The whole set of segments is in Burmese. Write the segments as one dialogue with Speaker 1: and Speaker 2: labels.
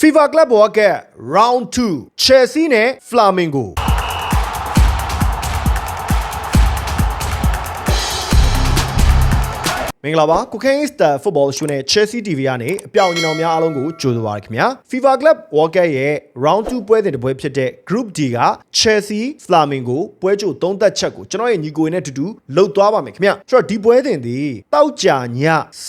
Speaker 1: FIFA Club World Cup Round 2 Chelsea နဲ့ Flamengo မင်္ဂလာပါကုခိုင်းစတာဖုတ်ဘောရှုနဲ့ Chelsea TV ကနေအပြောင်ညီနောင်များအားလုံးကိုကြိုဆိုပါရခင်ဗျာ FIFA Club World Cup ရဲ့ Round 2ပွဲစဉ်တစ်ပွဲဖြစ်တဲ့ Group D က Chelsea Flamengo ပွဲကြိုသုံးသက်ချက်ကိုကျွန်တော်ရဲ့ညီကိုရင်းနဲ့အတူတူလှုပ်သွားပါမယ်ခင်ဗျာဆိုတော့ဒီပွဲစဉ်ဒီတောက်ကြည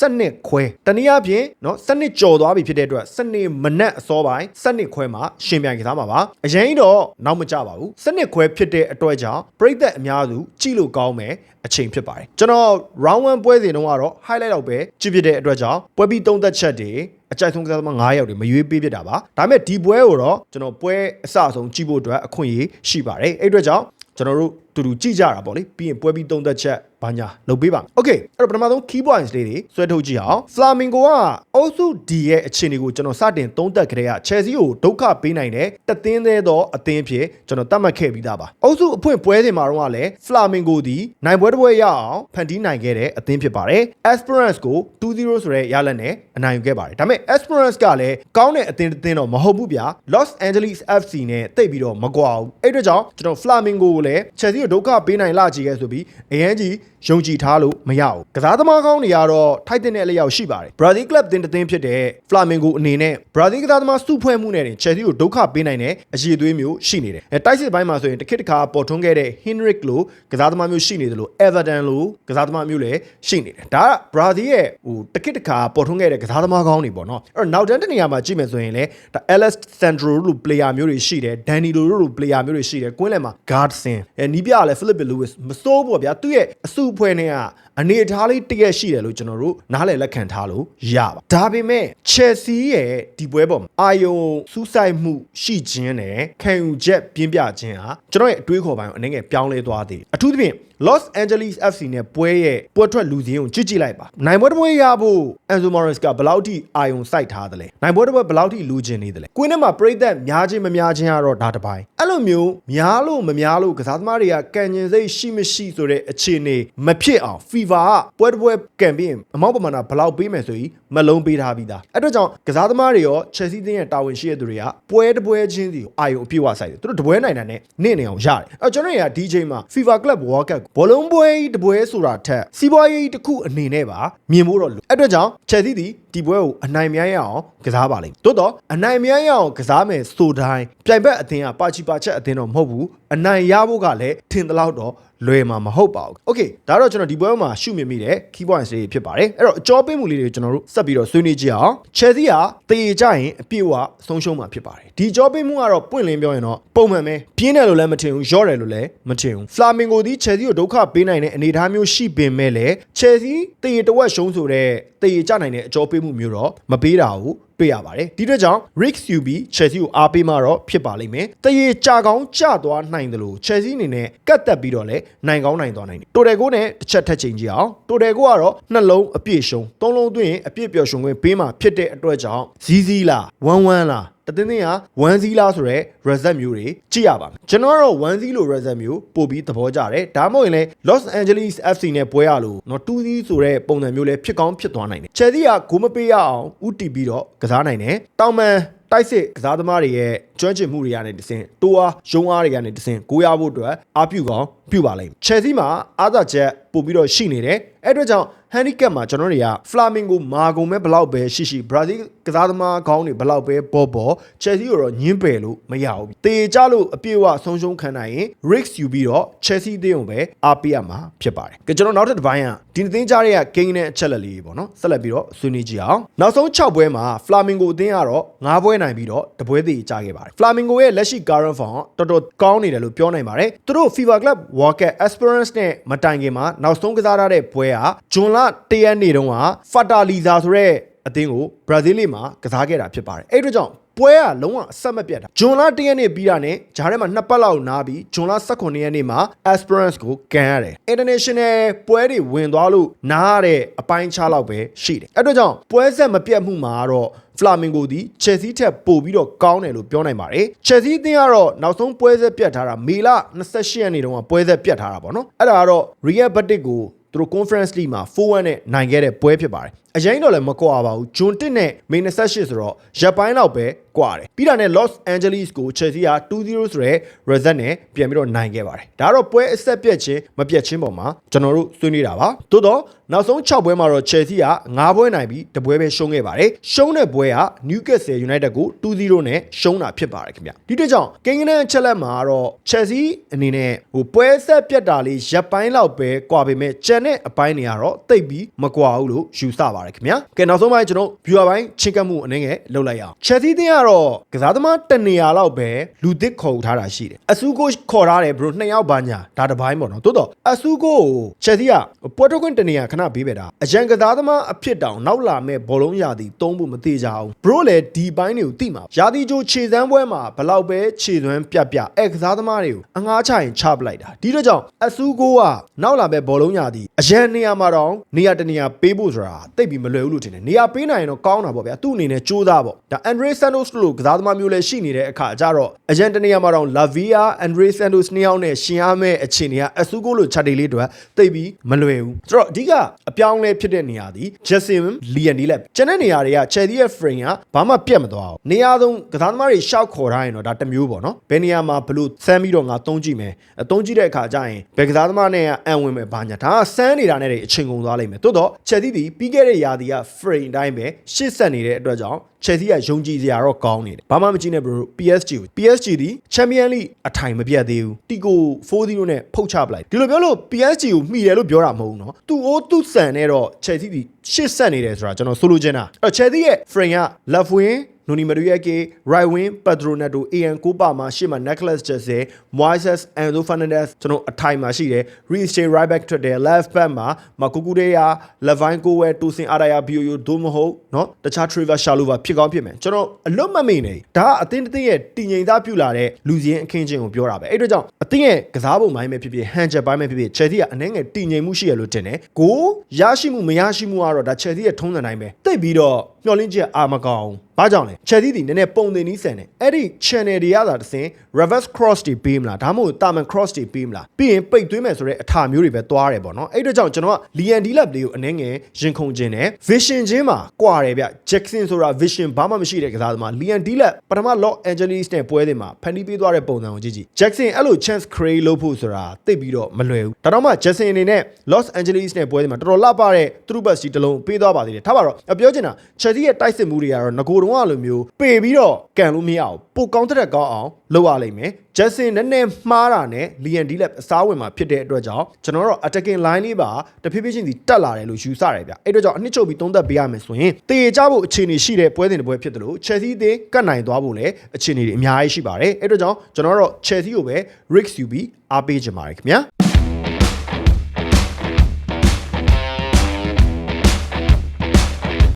Speaker 1: 7ခွဲတနည်းအားဖြင့်เนาะ7ကြော်သွားပြီဖြစ်တဲ့အတွက်7မနက်အစောပိုင်း7ခွဲမှာရှင်ပြန်ကစားမှာပါအရင်တော့နောက်မကြပါဘူး7ခွဲဖြစ်တဲ့အတွက်ကြောင့်ပြည်သက်အများစုကြည့်လို့ကောင်းမယ်အချိန်ဖြစ်ပါတယ်ကျွန်တော် round 1ပွဲစဉ်တုန်းက တော့ highlight တော့ပဲကြည့်ဖြစ်တဲ့အတွက်ကြောင့်ပွဲပြီးသုံးသက်ချက်တွေအကြိုက်ဆုံးကစားသမား9ယောက်တွေမရွေးပေးဖြစ်တာပါဒါပေမဲ့ဒီပွဲကိုတော့ကျွန်တော်ပွဲအစအဆုံးကြည့်ဖို့အတွက်အခွင့်အရေးရှိပါတယ်အဲ့အတွက်ကြောင့်ကျွန်တော်တို့တူတူကြည့်ကြတာပေါ့လေပြီးရင်ပွဲပြီးသုံးသက်ချက်ဘာညာလုပ်ပေးပါမယ်။ Okay အဲ့တော့ပထမဆုံး key points လေးတွေဆွဲထုတ်ကြည့်အောင်။ Flamingo ကအုပ်စု D ရဲ့အခြေအနေကိုကျွန်တော်စတင်သုံးသပ်ကြတဲ့က Chelsea ကိုဒုက္ခပေးနိုင်တဲ့တသင်းသေးသောအသင်းဖြစ်ကျွန်တော်သတ်မှတ်ခဲ့ပြီးသားပါ။အုပ်စုအဖွင့်ပွဲစဉ်မှာတော့လည်း Flamingo ဒီနိုင်ပွဲတစ်ပွဲရအောင်ဖန်တီးနိုင်ခဲ့တဲ့အသင်းဖြစ်ပါတယ်။ Esperance ကို2-0ဆိုတဲ့ရလဒ်နဲ့အနိုင်ယူခဲ့ပါတယ်။ဒါပေမဲ့ Esperance ကလည်းကောင်းတဲ့အသင်းတစ်သင်းတော့မဟုတ်ဘူးဗျာ။ Los Angeles FC နဲ့တိတ်ပြီးတော့မကွာဘူး။အဲ့အတွက်ကြောင့်ကျွန်တော် Flamingo ကိုလည်း Chelsea ကိုဒုက္ခပေးနိုင်လာကြည့်ခဲ့ဆိုပြီးအရန်ကြီး ယုံကြည်ထားလို့မရဘူးကစားသမားကောင်းတွေကတော့ထိုက်တဲ့အလျောက်ရှိပါတယ်ဘရာဇီးကလပ်တင်တသင်းဖြစ်တဲ့ Flamengo အနေနဲ့ဘရာဇီးကစားသမားစုဖွဲ့မှုနဲ့တင် Chelsea ကိုဒုက္ခပေးနိုင်တဲ့အရေးသွေးမျိုးရှိနေတယ်အဲတိုက်စစ်ပိုင်းမှာဆိုရင်တစ်ခေတ်တစ်ခါပေါ်ထွန်းခဲ့တဲ့ Henrik လို့ကစားသမားမျိုးရှိနေတယ်လို့ Everton လို့ကစားသမားမျိုးလည်းရှိနေတယ်ဒါကဘရာဇီးရဲ့ဟိုတစ်ခေတ်တစ်ခါပေါ်ထွန်းခဲ့တဲ့ကစားသမားကောင်းတွေပေါ့နော်အဲ့တော့နောက်တန်းတနေရာမှာကြည့်မယ်ဆိုရင်လည်းဒါ Alex Sandro လို့ player မျိုးတွေရှိတယ် Danilo လို့ player မျိုးတွေရှိတယ်ကွင်းလယ်မှာ Gardson အဲနီးပြကလည်း Philip Lewis မစိုးပေါ့ဗျာသူ့ရဲ့အစုအဖွဲ့နဲ့ကအနေအထားလေးတရက်ရှိတယ်လို့ကျွန်တော်တို့နားလည်လက်ခံထားလို့ရပါဒါပေမဲ့ Chelsea ရဲ့ဒီပွဲပေါ်မှာအာယုံစူးစိုက်မှုရှိခြင်းနဲ့ခံယူချက်ပြင်းပြခြင်းဟာကျွန်တော်ရဲ့အတွေးခေါ်ပိုင်းကိုအနေငယ်ပြောင်းလဲသွားသေးတယ်အထူးသဖြင့် Los Angeles FC နဲ့ပွဲရဲ့ပွဲထွက်လူစင်းကိုကြည့်ကြည့်လိုက်ပါနိုင်ပွဲတစ်ပွဲရဖို့ Enzo Morales ကဘယ်လောက်ထိအာယုံစိုက်ထားသလဲနိုင်ပွဲတစ်ပွဲဘယ်လောက်ထိလူကျင်နေသလဲကွင်းထဲမှာပြိသက်များခြင်းမများခြင်းကတော့ဒါတစ်ပိုင်းအဲ့လိုမျိုးများလို့မများလို့ကစားသမားတွေကကံကျင်စိတ်ရှိမရှိဆိုတဲ့အခြေအနေမဖြစ်အောင် FIFA ကပွဲတစ်ပွဲကံပြီးအမောက်ပမာဏဘယ်လောက်ပေးမယ်ဆိုပြီးမလုံးပေးထားပြီးသားအဲ့တော့ကြောင့်ကစားသမားတွေရော Chelsea တင်းရဲ့တာဝန်ရှိတဲ့သူတွေကပွဲတစ်ပွဲချင်းစီကိုအာယုံအပြည့်အဝစိုက်တယ်သူတို့တပွဲနိုင်တာနဲ့နင့်နေအောင်ရတယ်အဲ့ကျွန်တော်တွေကဒီချိန်မှာ FIFA Club World Cup ဘောလုံးပွဲကြီးတပွဲဆိုတာထက်စီးပွားရေးတစ်ခုအနေနဲ့ပါမြင်ဖို့တော့လိုအဲ့အတွက်ကြောင့် Chelsea ဒီ ဒီပွဲကိုအနိုင်များရအောင်ကစားပါလိမ့်တိုးတော့အနိုင်များရအောင်ကစားမယ်ဆိုတိုင်းပြိုင်ဘက်အသင်းကပါချီပါချက်အသင်းတော့မဟုတ်ဘူးအနိုင်ရဖို့ကလည်းထင်သလောက်တော့လွယ်မှာမဟုတ်ပါဘူး။ Okay ဒါတော့ကျွန်တော်ဒီပွဲမှာရှုမြင်မိတဲ့ key points တွေဖြစ်ပါတယ်။အဲ့တော့အကြောပေးမှုလေးတွေကျွန်တော်တို့ဆက်ပြီးတော့ဆွေးနွေးကြည့်အောင်။ Chelsea ကတည်ကြရင်အပြည့်အဝဆုံးရှုံးမှာဖြစ်ပါတယ်။ဒီအကြောပေးမှုကတော့ပွင့်လင်းပြောရင်တော့ပုံမှန်ပဲပြင်းတယ်လို့လည်းမထင်ဘူးရော့တယ်လို့လည်းမထင်ဘူး။ Flamingo ဒီ Chelsea ကိုဒုက္ခပေးနိုင်တဲ့အနေအထားမျိုးရှိပင်မဲ့လည်း Chelsea တည်တဝက်ရှုံးဆိုတဲ့တည်ကြနိုင်တဲ့အကြောပေးမှုမျိုးတော့မပေးတာဘူးတွေ့ရပါတယ်ဒီအတွက်ကြောင့် Rick UB Chelsea ကိုအားပေးမှတော့ဖြစ်ပါလိမ့်မယ်တရေကြကောင်းကြသွားနိုင်တယ်လို့ Chelsea အနေနဲ့ကတ်တက်ပြီးတော့လဲနိုင်ကောင်းနိုင်သွားနိုင်တယ်တိုတယ်ကိုနဲ့တစ်ချက်ထက်ချိန်ကြည့်အောင်တိုတယ်ကိုကတော့နှလုံးအပြည့်ရှုံသုံးလုံးသွင်းရင်အပြည့်ပျော်ရွှင်ခွင့်ပေးမှဖြစ်တဲ့အတွက်ကြောင့်ဇီးဇီးလားဝမ်းဝမ်းလား တသင်းသင်းဟာ1စီလားဆိုတဲ့ result မျိုးတွေကြည့်ရပါမယ်ကျွန်တော်ကတော့1စီလို့ result မျိုးပို့ပြီးသဘောကျတယ်ဒါမှမဟုတ်ရင်လည်း Los Angeles FC နဲ့ပွဲရလို့နော်2စီဆိုတဲ့ပုံစံမျိုးလည်းဖြစ်ကောင်းဖြစ်သွားနိုင်တယ် Chelsea ကဂိုးမပေးရအောင်ဥတီပြီးတော့ကစားနိုင်တယ်တောင်မန်တိုက်စစ်ကစားသမားတွေရဲ့ ကျွမ်းကျင်မှုတွေကနေတစင်တိုးအားရုံးအားတွေကနေတစင်ကိုရဖို့အတွက်အားပြုကောင်းပြုပါလိမ့်မယ်။ Chelsea မှာအားသာချက်ပို့ပြီးတော့ရှိနေတယ်။အဲ့အတွက်ကြောင့် handicap မှာကျွန်တော်တွေက Flamingo မာကုန်မဲ့ဘလောက်ပဲရှိရှိ Brazil ကစားသမားကောင်းတွေဘလောက်ပဲပေါ်ပေါ် Chelsea ကိုတော့ညင်းပယ်လို့မရဘူး။တေကြလို့အပြည့်အဝဆုံးရှုံးခံနိုင်ရင် risk ယူပြီးတော့ Chelsea အသင်းကိုပဲအားပေးရမှာဖြစ်ပါတယ်။ကကျွန်တော်နောက်ထပ်တစ်ပိုင်းကဒီအသင်းကြားရဲ့ gain နဲ့အချက်လက်လေးပေါ့နော်။ဆက်လက်ပြီးတော့ဆွေးနွေးကြည့်အောင်။နောက်ဆုံး6ပွဲမှာ Flamingo အသင်းကတော့9ပွဲနိုင်ပြီးတော့တပွဲသေးကြခဲ့ပါတယ်။ Flamingo ရဲ့လက်ရှိ current form တော်တော်ကောင်းနေတယ်လို့ပြောနိုင်ပါတယ်။သူတို့ FIFA Club World Cup Esperance နဲ့မတိုင်ခင်မှာနောက်ဆုံးကစားထားတဲ့ပွဲကဂျွန်လ၁ရက်နေ့တုန်းက Fataliza ဆိုတဲ့အသင်းကိုဘရာဇီးလိမှာကစားခဲ့တာဖြစ်ပါတယ်။အဲ့အတွက်ကြောင့် ပွဲကလုံးဝအဆက်မပြတ်တာဂျွန်လ၁ရက်နေ့ပြီးတာနဲ့ဂျားထဲမှာနှစ်ပတ်လောက်နားပြီးဂျွန်လ18ရက်နေ့မှာ Esperance ကိုကန်ရတယ် International ပွဲတွေဝင်သွားလို့နားရတဲ့အပိုင်းခြားလောက်ပဲရှိတယ်အဲ့အတွက်ကြောင့်ပွဲဆက်မပြတ်မှုမှာတော့ Flamingo ဒီ Chelsea ထက်ပိုပြီးတော့ကောင်းတယ်လို့ပြောနိုင်ပါတယ် Chelsea အသင်းကတော့နောက်ဆုံးပွဲဆက်ပြတ်ထားတာမေလ28ရက်နေ့တုန်းကပွဲဆက်ပြတ်ထားတာပေါ့နော်အဲ့ဒါကတော့ Real Betis ကိုသူတို့ Conference League မှာ4-1နဲ့နိုင်ခဲ့တဲ့ပွဲဖြစ်ပါတယ်အရင်တော့လည်းမကွာပါဘူးဂျွန်1နဲ့မေ28ဆိုတော့ရက်ပိုင်းလောက်ပဲကွာတယ်ပြီးတာနဲ့ Los Angeles ကို Chelsea က2-0ဆိုတဲ့ result နဲ့ပြန်ပြီးတော့နိုင်ခဲ့ပါတယ်ဒါကတော့ပွဲအဆက်ပြတ်ခြင်းမပြတ်ခြင်းပေါ်မှာကျွန်တော်တို့ဆွေးနွေးတာပါသို့တော့နောက်ဆုံး6ပွဲမှာတော့ Chelsea က9ပွဲနိုင်ပြီးတပွဲပဲရှုံးခဲ့ပါတယ်ရှုံးတဲ့ပွဲက Newcastle United ကို2-0နဲ့ရှုံးတာဖြစ်ပါတယ်ခင်ဗျဒီအတွက်ကြောင့်ကိန်းဂနန်ချက်လက်မှာတော့ Chelsea အနေနဲ့ဟိုပွဲဆက်ပြတ်တာလေးရပ်ပိုင်းလောက်ပဲကွာပေမဲ့ကျန်တဲ့အပိုင်းတွေကတော့တိတ်ပြီးမကွာဘူးလို့ယူဆပါတယ်ခင်ဗျကဲနောက်ဆုံးပိုင်းကျွန်တော် viewer ပိုင်းချင်းကပ်မှုအနေငယ်လုပ်လိုက်ရအောင် Chelsea တင်းကတော့ကစားသမားတနေရာလောက်ပဲလူသစ်ခေါ်ထားတာရှိတယ်အဆူကိုခေါ်ထားတယ်ဘရိုနှစ်ယောက်ပါညာဒါတစ်ပိုင်းပေါ့နော်တိုးတော့အဆူကို Chelsea ကပွဲထုတ်ခွင့်တနေရာခဏပေးပဲတာအရန်ကစားသမားအဖြစ်တောင်နောက်လာမဲ့ဘောလုံးရာသီသုံးဖို့မသေးကြအောင်ဘရိုလည်းဒီပိုင်းတွေကိုသိမှာရာသီကြိုခြေစမ်းပွဲမှာဘလောက်ပဲခြေသွမ်းပြတ်ပြအဲကစားသမားတွေကိုအငားချရင်ချပလိုက်တာဒီတော့ကြောင့်အဆူကိုကနောက်လာမဲ့ဘောလုံးရာသီအရန်နေရာမှာတော့နေရာတနေရာပေးဖို့ဆိုတာတိတ်ပြီးမလွယ်ဘူးလို့ထင်တယ်နေရာပေးနိုင်ရင်တော့ကောင်းတာပေါ့ဗျာသူ့အနေနဲ့ကြိုးစားပေါ့ဒါ Andre Santos လို့ကစားသမားမျိုးလည်းရှိနေတဲ့အခါကျတော့အရန်တနေရာမှာတော့ Lavia Andre Santos နှစ်ယောက်နဲ့ရှင်ရမယ့်အခြေအနေကအဆူကိုလို့ချက်တေးလေးတွေတိတ်ပြီးမလွယ်ဘူးဆိုတော့အဓိကအ ပြောင်းလဲဖြစ်တဲ့နေရာဒီ Jason Lianile ကျန်တဲ့နေရာတွေက Chelsea ရဲ့ frame ကဘာမှပြတ်မသွားဘူးနေရာသုံးကစားသမားတွေရှောက်ခေါ်ထားရင်တော့ဒါတစ်မျိုးပေါ့နော်ဘယ်နေရာမှာဘလို့စမ်းပြီးတော့ငါသုံးကြည့်မယ်အသုံးကြည့်တဲ့အခါကျရင်ဘယ်ကစားသမားနဲ့ကအံဝင်မယ်ဘာညာဒါကစမ်းနေတာနဲ့တွေအချိန်ကုန်သွားလိမ့်မယ်တိုးတော့ Chelsea ဒီပြီးခဲ့တဲ့ရာသီက frame အတိုင်းပဲရှစ်ဆက်နေတဲ့အတွက်ကြောင့် Chelsea ကယုံကြည်စရာတော့ကောင်းနေတယ်ဘာမှမကြည့်နဲ့ bro PSG ကို PSG ဒီ Champion League အထိုင်မပြတ်သေးဘူးတီကို4-0နဲ့ဖုတ်ချပလိုက်ဒီလိုပြောလို့ PSG ကိုမှီတယ်လို့ပြောတာမဟုတ်ဘူးเนาะသူ့အိုးသူ့ဆန် နဲ့တော့ Chelsea ဒီရှစ်ဆက်နေတယ်ဆိုတာကျွန်တော်ဆိုလိုချင်တာအဲ့ Chelsea ရဲ့ frame က left wing နိုနီမရီယက်က right wing Patronato AN ကိုပါမှာရှေ့မှာ Necklace Jesse Moises Enzo Fernandez ကျွန်တော်အထိုင်မှာရှိတယ် Reece J right back ထွက်တယ် left back မှာမကူကူရေယာ Levine ကိုဝဲတူစင်အာရယာဘီယိုယိုဒိုမဟုတ်เนาะတခြား Trevor Chalobah ဖြစ်ကောင်းဖြစ်မယ်ကျွန်တော်အလွတ်မမေ့နေဒါကအသင်းတစ်သင်းရဲ့တည်ငြိမ်သားပြုလာတဲ့လူစင်းအခင်းချင်းကိုပြောတာပဲအဲ့အတွက်ကြောင့်အသင်းရဲ့ကစားပုံပိုင်းပဲဖြစ်ဖြစ်ဟန်ချက်ပိုင်းပဲဖြစ်ဖြစ် Chelsea ကအနှဲငယ်တည်ငြိမ်မှုရှိရလို့တင်တယ်ကိုရရှိမှုမရရှိမှုကတော့ဒါ Chelsea ရဲ့ထုံးစံတိုင်းပဲတိတ်ပြီးတော့ မျှော်လင့်ချက်အာမကောင်းဘာကြောင့်လဲ Chelsea ဒီနည်းနည်းပုံတင်နီးဆန်တယ်အဲ့ဒီ channel တွေရတာတစ်စင် reverse cross တွေပေးမလားဒါမှမဟုတ်တာမန် cross တွေပေးမလားပြီးရင်ပိတ်သွင်းမယ်ဆိုတဲ့အထာမျိုးတွေပဲသွားတယ်ပေါ့နော်အဲ့အတွက်ကြောင့်ကျွန်တော်က Lian Dilap လေးကိုအနှဲငယ်ရင်ခုန်ခြင်းနဲ့ vision ချင်းမှာကွာတယ်ဗျ Jackson ဆိုတာ vision ဘာမှမရှိတဲ့ကစားသမား Lian Dilap ပထမ Los Angeles နဲ့ပွဲစဉ်မှာဖန်တီးပေးသွားတဲ့ပုံစံကိုကြည့်ကြည့် Jackson အဲ့လို chance create လုပ်ဖို့ဆိုတာသိပြီးတော့မလွယ်ဘူးဒါတော့မှ Jackson အနေနဲ့ Los Angeles နဲ့ပွဲစဉ်မှာတော်တော်လှပတဲ့ through pass ကြီးတစ်လုံးပေးသွားပါသေးတယ်ထားပါတော့အပြောချင်တာ Chelsea ရဲ့တိုက်စစ်မှုတွေကတော့ငကိုတုံးကလိုမျိုးပေပြီးတော့ကန်လို့မရအောင်ပိုကောင်းတဲ့ကောင်းအောင်လုပ်ရလိမ့်မယ်ဂျက်ဆင်နည်းနည်းမှားတာနဲ့လီယန်ဒီလက်အစားဝင်မှာဖြစ်တဲ့အတွက်ကြောင့်ကျွန်တော်တို့ attacking line လေးပါတဖြည်းဖြည်းချင်းစီတက်လာတယ်လို့ယူဆရတယ်ဗျအဲ့အတွက်ကြောင့်အနှစ်ချုပ်ပြီးသုံးသက်ပေးရမယ်ဆိုရင်တေကြဖို့အခြေအနေရှိတဲ့ပွဲစဉ်တစ်ပွဲဖြစ်တယ်လို့ Chelsea အသင်းကတ်နိုင်သွားဖို့လည်းအခြေအနေတွေအများကြီးရှိပါတယ်အဲ့အတွက်ကြောင့်ကျွန်တော်တို့ Chelsea ကိုပဲ risk ယူပြီးအားပေးကြပါရခင်ဗျာ